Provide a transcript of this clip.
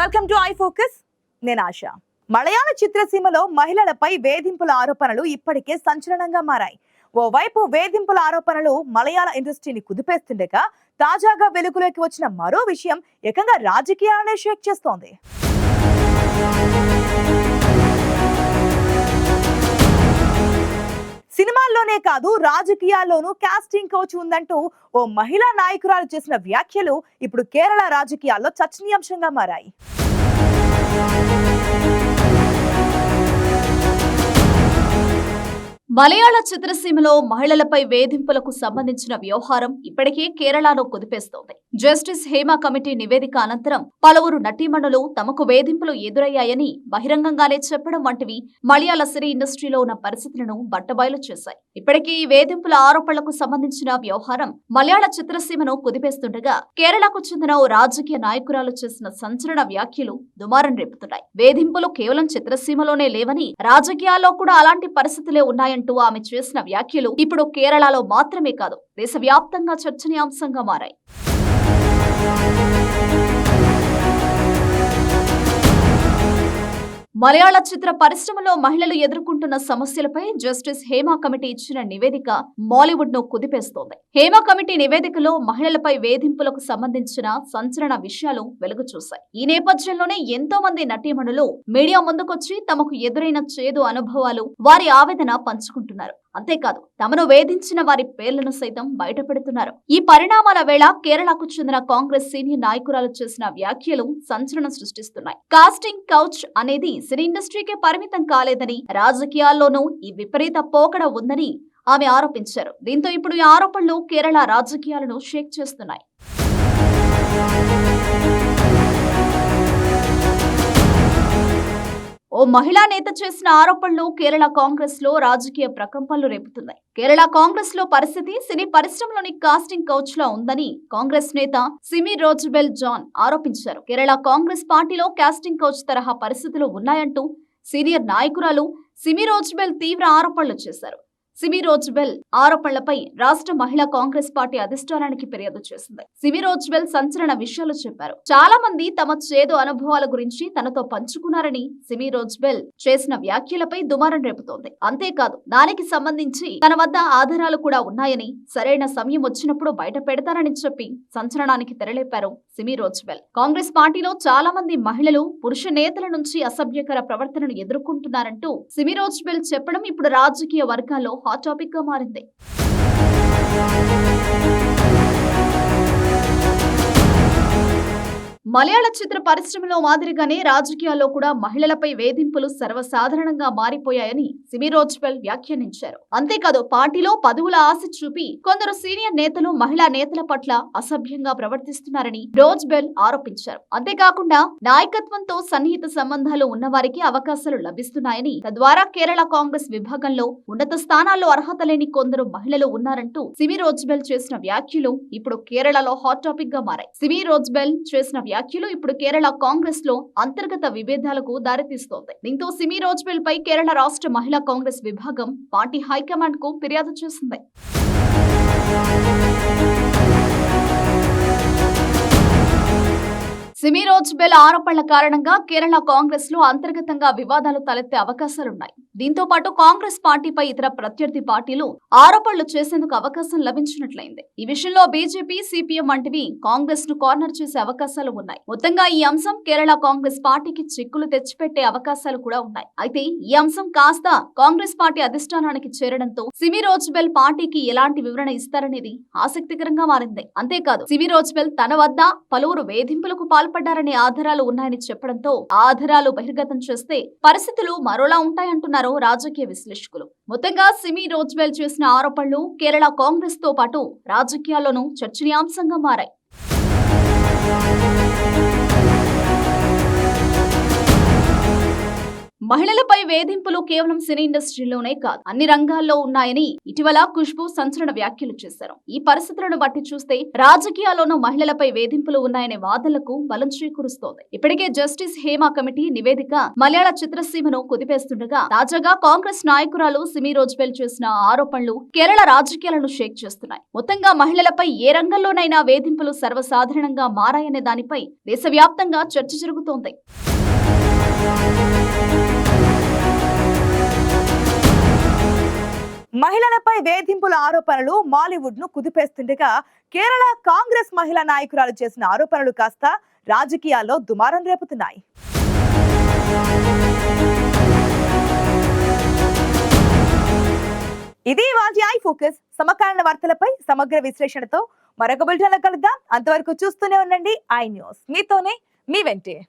Welcome to I focus నేను ఆశ. మలయాళ చిత్రసీమలో మహిళలపై వేధింపుల ఆరోపణలు ఇప్పటికే సంచలనంగా మారాయి. ఓవైపు వేధింపుల ఆరోపణలు మలయాళ ఇండస్ట్రీని కుదిపేస్తుండగా తాజాగా వెలుగులోకి వచ్చిన మరో విషయం ఏకంగా రాజకీయాలనే షేక్ చేస్తోంది. సినిమాల్లోనే కాదు రాజకీయాల్లోనూ కాస్టింగ్ కోచ్ ఉందంటూ ఓ మహిళా నాయకురాలు చేసిన వ్యాఖ్యలు ఇప్పుడు కేరళ రాజకీయాల్లో చర్చనీయాంశంగా మారాయి. మలయాళ చిత్రసీమలో మహిళలపై వేధింపులకు సంబంధించిన వ్యవహారం ఇప్పటికే కేరళలో కుదిపేస్తోంది. జస్టిస్ హేమ కమిటీ నివేదిక అనంతరం పలువురు నటీమణులు తమకు వేధింపులు ఎదురయ్యాయని బహిరంగంగానే చెప్పడం వంటివి మలయాళ సినీ ఇండస్ట్రీలో ఉన్న పరిస్థితులను బట్టబయలు చేశాయి. ఇప్పటికీ ఈ వేధింపుల ఆరోపణలకు సంబంధించిన వ్యవహారం మలయాళ చిత్రసీమను కుదిపేస్తుండగా కేరళకు చెందిన ఓ రాజకీయ నాయకురాలు చేసిన సంచలన వ్యాఖ్యలు దుమారం రేపుతున్నాయి. వేధింపులు కేవలం చిత్రసీమలోనే లేవని రాజకీయాల్లో కూడా అలాంటి పరిస్థితులే ఉన్నాయని అంటూ ఆమె చేసిన వ్యాఖ్యలు ఇప్పుడు కేరళలో మాత్రమే కాదు దేశవ్యాప్తంగా చర్చనీయాంశంగా మారాయి. మలయాళ చిత్ర పరిశ్రమలో మహిళలు ఎదుర్కొంటున్న సమస్యలపై జస్టిస్ హేమా కమిటీ ఇచ్చిన నివేదిక మాలీవుడ్ను కుదిపేస్తోంది. హేమా కమిటీ నివేదికలో మహిళలపై వేధింపులకు సంబంధించిన సంచలన విషయాలు వెలుగు చూశాయి ఈ నేపథ్యంలోనే ఎంతో మంది నటీమణులు మీడియా ముందుకొచ్చి తమకు ఎదురైన చేదు అనుభవాలు వారి ఆవేదన పంచుకుంటున్నారు. అంతేకాదు తమను వేధించిన వారి పేర్లను సైతం బయటపెడుతున్నారు. ఈ పరిణామాల వేళ కేరళకు చెందిన కాంగ్రెస్ సీనియర్ నాయకురాలు చేసిన వ్యాఖ్యలు సంచలనం సృష్టిస్తున్నాయి. కాస్టింగ్ కౌచ్ అనేది సినీ ఇండస్ట్రీకే పరిమితం కాలేదని రాజకీయాల్లోనూ ఈ విపరీత పోకడ ఉందని ఆమె ఆరోపించారు. దీంతో ఇప్పుడు ఈ ఆరోపణలు కేరళ రాజకీయాలను షేక్ చేస్తున్నాయి. ఓ మహిళా నేత చేసిన ఆరోపణలు కేరళ కాంగ్రెస్లో రాజకీయ ప్రకంపనలు రేపుతున్నాయి. కేరళ కాంగ్రెస్లో పరిస్థితి సినీ పరిశ్రమలోని కాస్టింగ్ కౌచ్లో ఉందని కాంగ్రెస్ నేత సిమి రోజుబెల్ జాన్ ఆరోపించారు. కేరళ కాంగ్రెస్ పార్టీలో కాస్టింగ్ కౌచ్ తరహా పరిస్థితులు ఉన్నాయంటూ సీనియర్ నాయకురాలు సిమి రోజ్బెల్ తీవ్ర ఆరోపణలు చేశారు. సిమి రోజ్బెల్ ఆరోపణలపై రాష్ట్ర మహిళా కాంగ్రెస్ పార్టీ అధిష్టానానికి ఫిర్యాదు చేసింది. సిమి రోజ్బెల్ సంచలన విషయాలు చెప్పారు. చాలా మంది తమ చేదు అనుభవాల గురించి తనతో పంచుకున్నారని సిమి రోజ్బెల్ చేసిన వ్యాఖ్యలపై దుమారం రేపుతోంది. అంతేకాదు దానికి సంబంధించి తన వద్ద ఆధారాలు కూడా ఉన్నాయని సరైన సమయం వచ్చినప్పుడు బయట పెడతారని చెప్పి సంచలనానికి తెరలేపారు సిమి రోజ్బెల్ కాంగ్రెస్ పార్టీలో చాలా మంది మహిళలు పురుష నేతల నుంచి అసభ్యకర ప్రవర్తనను ఎదుర్కొంటున్నారంటూ సిమి రోజ్బెల్ చెప్పడం ఇప్పుడు రాజకీయ వర్గాల్లో హాట్ టాపిక్గా మారింది. మలయాళ చిత్ర పరిశ్రమలో మాదిరిగానే రాజకీయాల్లో కూడా మహిళలపై వేధింపులు సర్వసాధారణంగా మారిపోయాయని సిమి రోజ్బెల్ వ్యాఖ్యానించారు. అంతేకాదు పార్టీలో పదవుల ఆశ చూపి కొందరు సీనియర్ నేతలు మహిళా నేతల పట్ల అసభ్యంగా ప్రవర్తిస్తున్నారని రోజ్బెల్ ఆరోపించారు. అంతేకాకుండా నాయకత్వంతో సన్నిహిత సంబంధాలు ఉన్నవారికి అవకాశాలు లభిస్తున్నాయని తద్వారా కేరళ కాంగ్రెస్ విభాగంలో ఉన్నత స్థానాల్లో అర్హత లేని కొందరు మహిళలు ఉన్నారంటూ సిమి రోజ్బెల్ చేసిన వ్యాఖ్యలు ఇప్పుడు కేరళలో హాట్ టాపిక్గా మారాయి. సిమి రోజ్బెల్ చేసిన వ్యాఖ్యలు ఇప్పుడు కేరళ కాంగ్రెస్లో అంతర్గత విభేదాలకు దారితీస్తోంది. దీంతో సిమి రోజ్బెల్ పై కేరళ రాష్ట్ర మహిళా కాంగ్రెస్ విభాగం పార్టీ హైకమాండ్కు ఫిర్యాదు చేసింది. సిమి రోజ్బెల్ ఆరోపణల కారణంగా కేరళ కాంగ్రెస్లో అంతర్గతంగా వివాదాలు తలెత్తే అవకాశాలున్నాయి. దీంతో పాటు కాంగ్రెస్ పార్టీపై ఇతర ప్రత్యర్థి పార్టీలు ఆరోపణలు చేసేందుకు అవకాశం లభించినట్లయింది. ఈ విషయంలో బీజేపీ సిపిఎం వంటివి కాంగ్రెస్ను కార్నర్ చేసే అవకాశాలు ఉన్నాయి. మొత్తంగా ఈ అంశం కేరళ కాంగ్రెస్ పార్టీకి చిక్కులు తెచ్చిపెట్టే అవకాశాలు కూడా ఉన్నాయి. అయితే ఈ అంశం కాస్త కాంగ్రెస్ పార్టీ అధిష్టానానికి చేరడంతో సిమి రోజ్బెల్ పార్టీకి ఎలాంటి వివరణ ఇస్తారనేది ఆసక్తికరంగా మారింది. అంతేకాదు సిమి రోజ్బెల్ తన వద్ద పలువురు వేధింపులకు పాల్పడి గాయపడ్డారనే ఆధారాలు ఉన్నాయని చెప్పడంతో ఆధారాలు బహిర్గతం చేస్తే పరిస్థితులు మరోలా ఉంటాయంటున్నారు రాజకీయ విశ్లేషకులు. మొత్తంగా సిమి రోజ్వెల్ చేసిన ఆరోపణలు కేరళ కాంగ్రెస్తో పాటు రాజకీయాల్లోనూ చర్చనీయాంశంగా మారాయి. మహిళలపై వేధింపులు కేవలం సినీ ఇండస్ట్రీలోనే కాదు అన్ని రంగాల్లో ఉన్నాయని ఇటీవల ఖుష్బు సంచలన వ్యాఖ్యలు చేశారు. ఈ పరిస్థితులను బట్టి చూస్తే రాజకీయాల్లోనూ మహిళలపై వేధింపులు ఉన్నాయనే వాదనలకు బలం చేకూరుస్తోంది. ఇప్పటికే జస్టిస్ హేమా కమిటీ నివేదిక మలయాళ చిత్రసీమను కుదిపేస్తుండగా తాజాగా కాంగ్రెస్ నాయకురాలు సిమి రోజ్బెల్ చేసిన ఆరోపణలు కేరళ రాజకీయాలను షేక్ చేస్తున్నాయి. మొత్తంగా మహిళలపై ఏ రంగంలోనైనా వేధింపులు సర్వసాధారణంగా మారాయనే దానిపై దేశవ్యాప్తంగా చర్చ జరుగుతోంది. మహిళలపై వేధింపుల ఆరోపణలు మాలీవుడ్ను కుదిపేస్తుండగా కేరళ కాంగ్రెస్ మహిళా నాయకురాలు చేసిన ఆరోపణలు కాస్త రాజకీయాల్లో దుమారం రేపుతున్నాయి. ఇది వాటి ఐ ఫోకస్. సమకాలీన వార్తలపై సమగ్ర విశ్లేషణతో మరొక బులెటిన్లో కలుద్దాం. అంతవరకు చూస్తూనే ఉండండి. I news. మీతోనే మీ వెంటే.